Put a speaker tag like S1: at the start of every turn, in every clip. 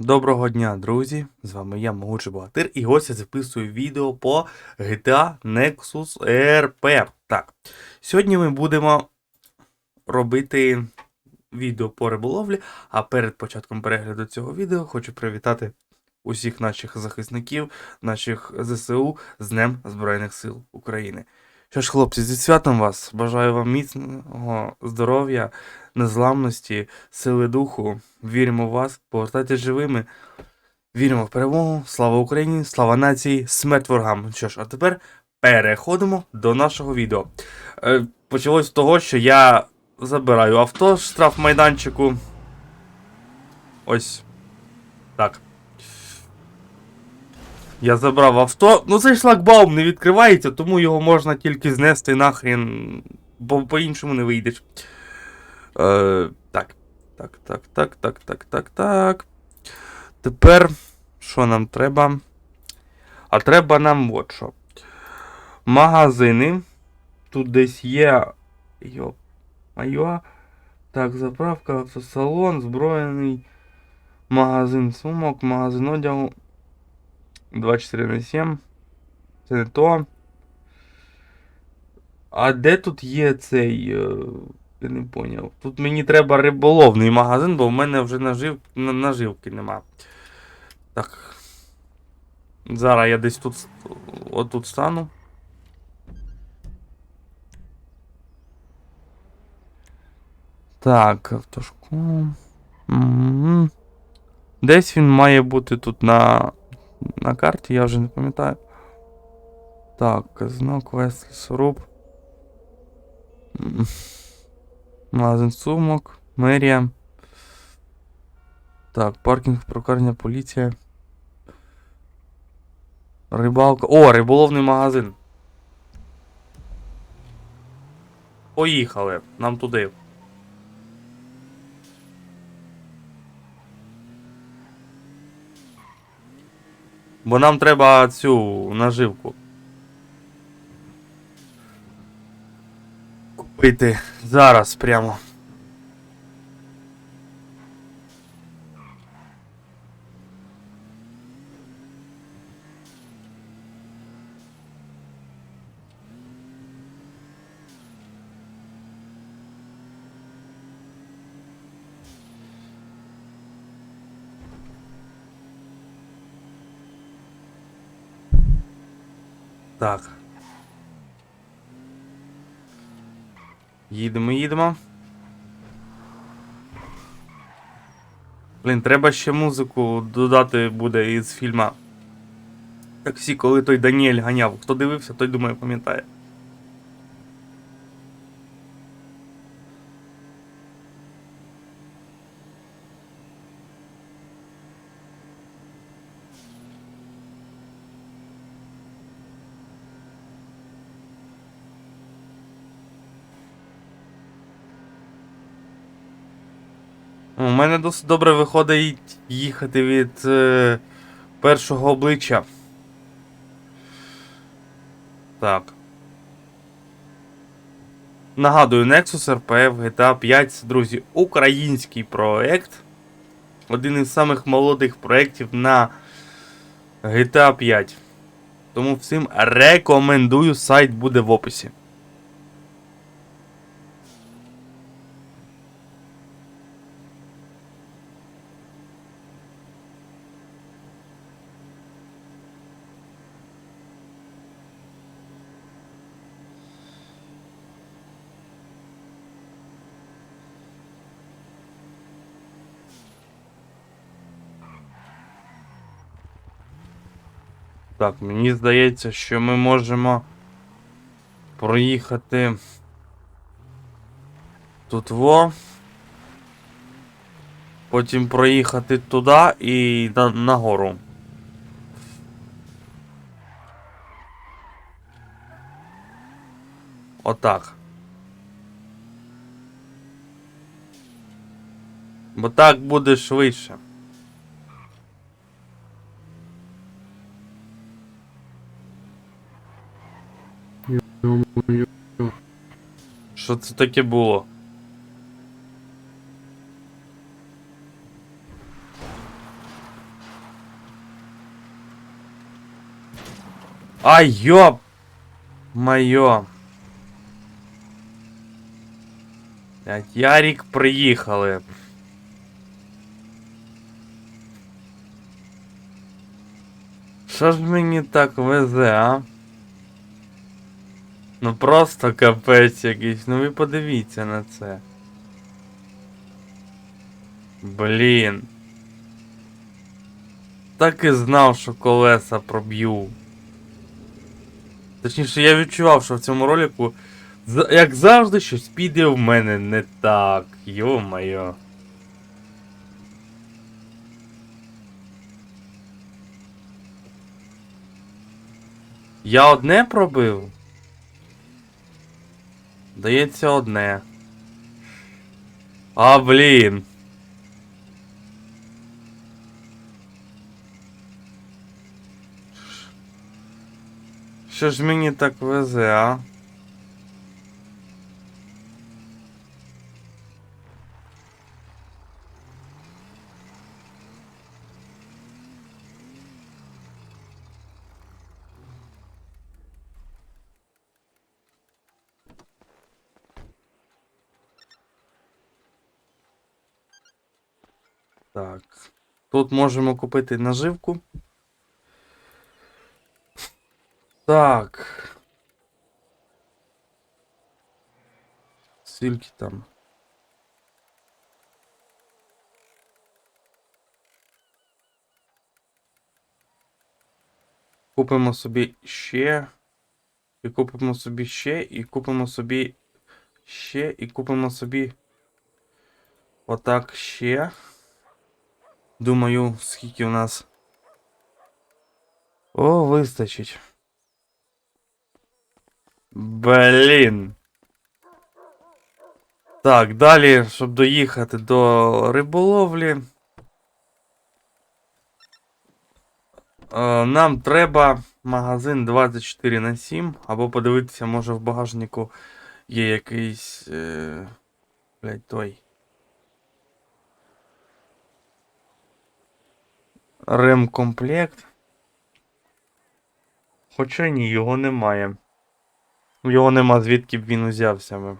S1: Доброго дня, друзі! З вами я, Могучий Богатир, і ось я записую відео по GTA Nexus RP. Так, сьогодні ми будемо робити відео по риболовлі, а перед початком перегляду цього відео хочу привітати усіх наших захисників, наших ЗСУ з Днем Збройних сил України. Що ж, хлопці, зі святом вас! Бажаю вам міцного здоров'я, незламності, сили духу. Віримо в вас, повертайтесь живими. Віримо в перемогу. Слава Україні, слава нації, смерть ворогам. Що ж, а тепер переходимо до нашого відео. Е, почалось з того, що я забираю авто з штрафмайданчику. Ось. Так. Я забрав авто. Ну цей шлагбаум не відкривається, тому його можна тільки знести нахрен, бо по-іншому не вийдеш. Е, так. Так, так, так, так, так, так, так. Тепер що нам треба? А треба нам от що. Магазини. Тут десь є. Йоп. Майо. Так, заправка, автосалон, зброєний. Магазин сумок, магазин одягу. 24 на 7. Це не то. А де тут є цей. Я не поняв. Тут мені треба риболовний магазин, бо в мене вже нажив... наживки нема. Так. Зараз я десь тут. Отут стану. Так, автошку. Мгм. Десь він має бути тут на. На карті, я вже не пам'ятаю. Так, казно, квест, лісоруб. Магазин сумок, мерія. Так, паркінг, прокарня, поліція. Рибалка. О, риболовний магазин. Поїхали. Нам туди. Бо нам треба цю наживку. Купити зараз прямо. Так. Їдемо, їдемо. Блін, треба ще музику додати буде із фільма. Таксі, коли той Даніель ганяв. Хто дивився, той думаю, пам'ятає. У мене досить добре виходить їхати від е, першого обличчя. Так. Нагадую, Nexus RP в GTA 5, друзі, український проект. Один із самих молодих проєктів на GTA 5. Тому всім рекомендую, сайт буде в описі. Так, мені здається, що ми можемо проїхати тут во. Потім проїхати туди і на, нагору. Отак. Бо так буде швидше. Що це таке було? А ёб! Моё. Ярик приїхали. Що ж мені так везе, а? Ну просто капець якийсь. Ну ви подивіться на це. Блін. Так і знав, що колеса проб'ю. Точніше, я відчував, що в цьому ролику, як завжди, щось піде в мене не так. Йо-моє. Я одне пробив? Дається одне. А, блін. Що ж мені так везе, а? Так. Тут можемо купити наживку. Так. Скільки там? Купимо собі ще. І купимо собі ще, і купимо собі ще, і купимо собі. Отак ще. Думаю, скільки у нас. О, вистачить. Блін. Так, далі, щоб доїхати до риболовлі. е, Нам треба магазин 24 на 7, або подивитися, може в багажнику є якийсь. Е... Блять, той. Ремкомплект. Хоча ні, його немає. Його нема, звідки б він узявся би.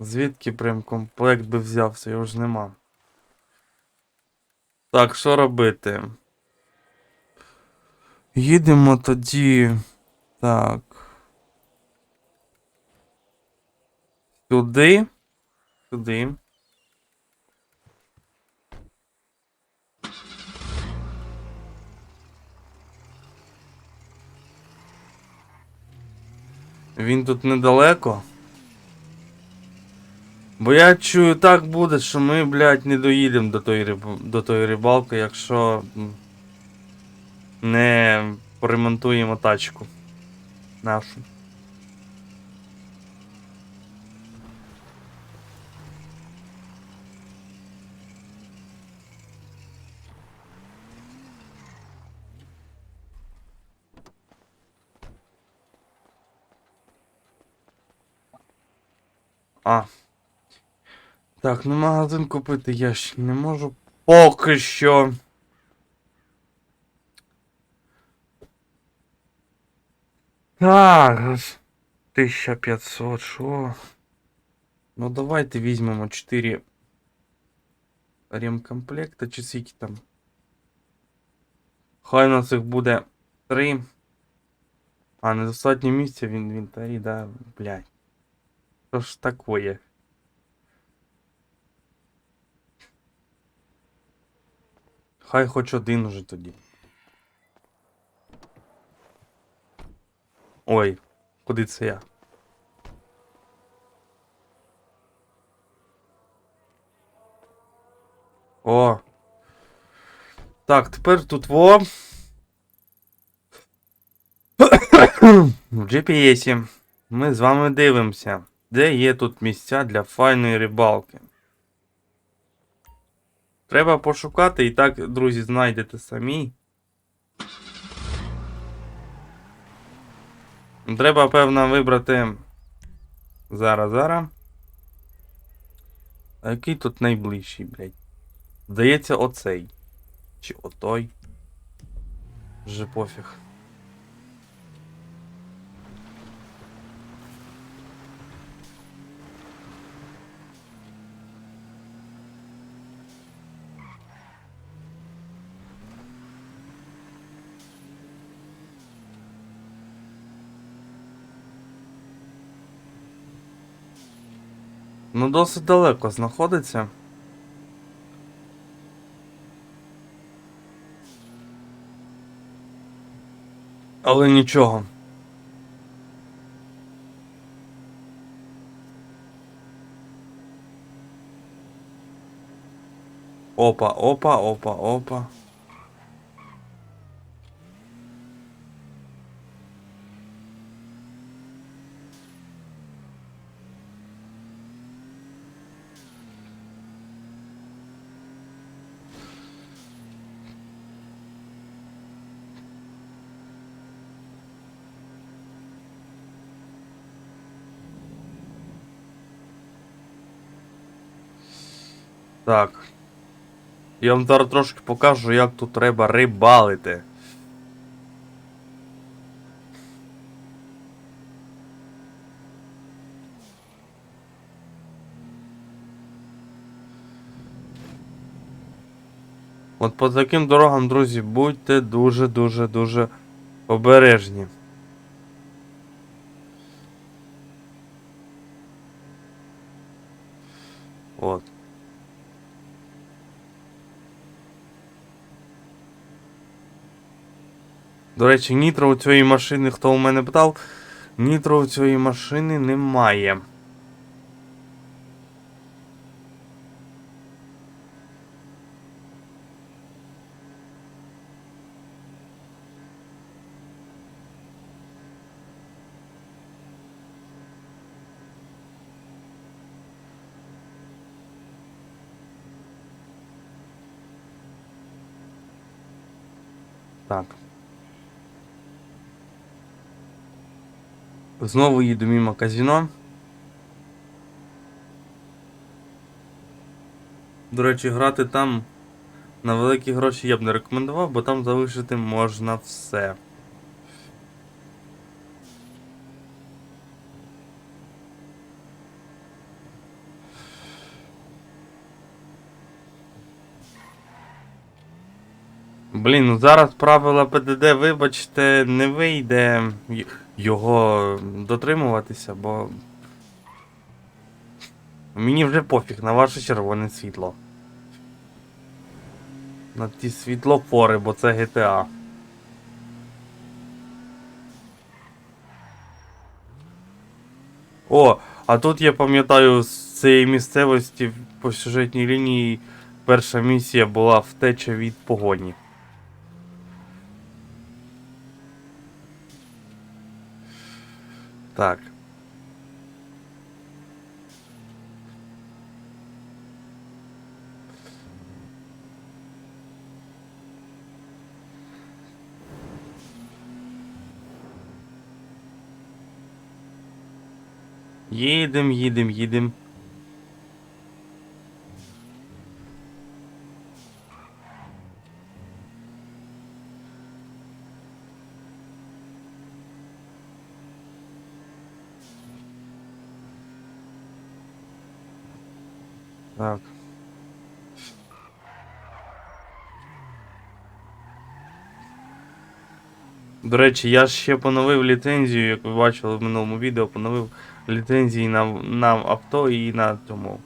S1: Звідки прям комплект би взявся, його ж нема. Так, що робити? Їдемо тоді. Так. Сюди. Сюди. Він тут недалеко. Бо я чую, так буде, що ми, блядь, не доїдемо до тої, риб... до тої рибалки, якщо не поремонтуємо тачку нашу. А. Так, ну магазин купити я ж не можу. Поки що. Так. аж 1500, що? Ну давайте візьмемо 4 ремкомплекта, чи скільки там. Хай у нас їх буде 3. А, недостатньо місця в інвентарі, да, блядь. Що ж такое? Хай хоч один уже тоді. Ой, куди це я? О. Так, тепер тут во. В GPS ми з вами дивимося, де є тут місця для файної рибалки. Треба пошукати і так, друзі, знайдете самі. Треба, певно, вибрати. Зараз, зараз. А який тут найближчий, блядь? Здається, оцей. Чи отой. Вже пофіг. Ну, досить далеко знаходиться. Але нічого. Опа, опа, опа, опа. Так. Я вам зараз трошки покажу, як тут треба рибалити. От по таким дорогам, друзі, будьте дуже-дуже дуже обережні. От. До речі, нітро у цієї машини, хто у мене питав, нітро у цієї машини немає. Так. Знову їду мимо казіно. До речі, грати там на великі гроші я б не рекомендував, бо там залишити можна все. Блін, ну зараз правила ПДД, вибачте, не вийде його дотримуватися, бо. Мені вже пофіг на ваше червоне світло. На ті світлофори, бо це GTA. О, а тут я пам'ятаю з цієї місцевості по сюжетній лінії перша місія була втеча від погоні. Так. Їдем, їдем, їдем. Так. До речі, я ще поновив ліцензію, як ви бачили в минулому відео, поновив ліцензії на, на авто і на цьому.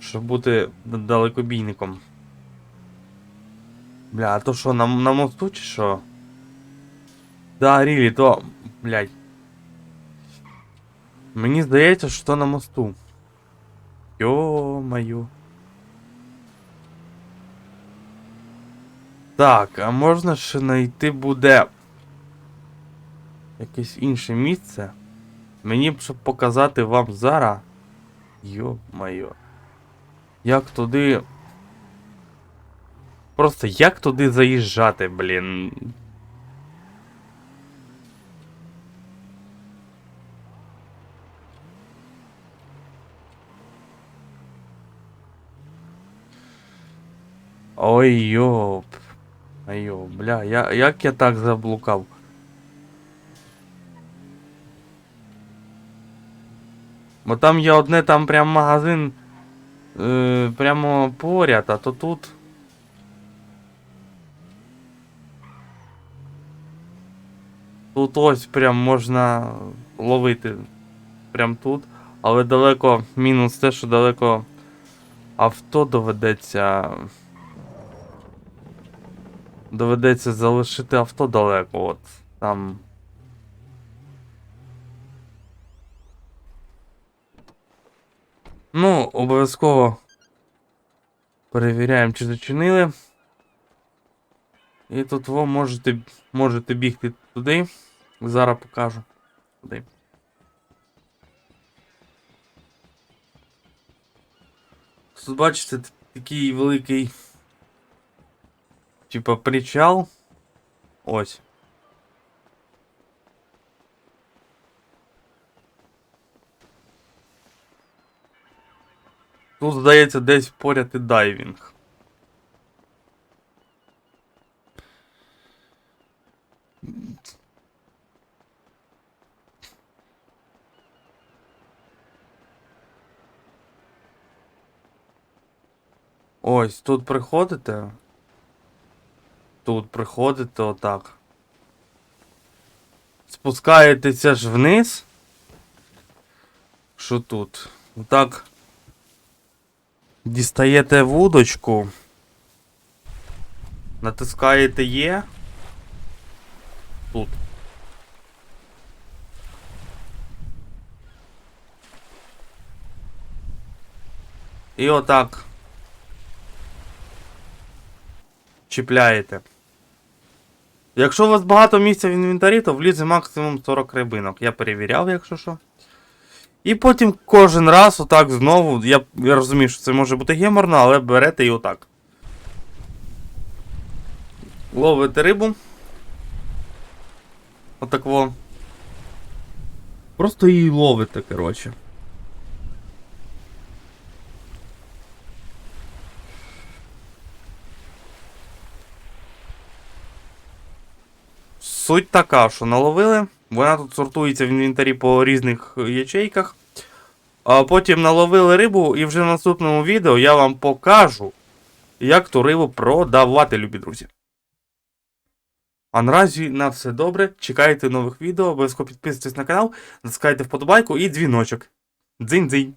S1: Щоб бути далекобійником. Бля, а то що, на, на мосту чи що? Да, рілі, то. Блядь. Мені здається, що то на мосту. Йо-моє. Так, а можна ще знайти буде якесь інше місце? Мені б щоб показати вам зараз. Йо-моє. Як туди. Просто як туди заїжджати, блін. Ой, йоп. Айо, бля, я, як я так заблукав? Бо там є одне, там прям магазин е, прямо поряд, а то тут. Тут ось прям можна ловити. Прям тут. Але далеко мінус те, що далеко авто доведеться. Доведеться залишити авто далеко, от. Там. Ну, обов'язково перевіряємо, чи зачинили. І тут ви можете, можете бігти туди. Зараз покажу. Туди. Тут бачите такий великий. Типа причал. Ось. Тут, здається, десь поряд і дайвінг. Ось, тут приходите. Тут приходите отак. Спускаєтеся ж вниз. Що тут? Отак. Дістаєте вудочку. Натискаєте Є. Тут. І отак. Чіпляєте. Якщо у вас багато місця в інвентарі, то влізе максимум 40 рибинок. Я перевіряв, якщо що. І потім кожен раз отак знову. Я, я розумію, що це може бути геморно, але берете і отак. Ловите рибу. Отак во. Просто її ловите, коротше. Суть така, що наловили. Вона тут сортується в інвентарі по різних ячейках. А потім наловили рибу, і вже в наступному відео я вам покажу, як ту рибу продавати, любі друзі. А наразі на все добре. Чекайте нових відео, обов'язково підписуйтесь на канал, натискайте вподобайку і дзвіночок. Дзинь-дзинь!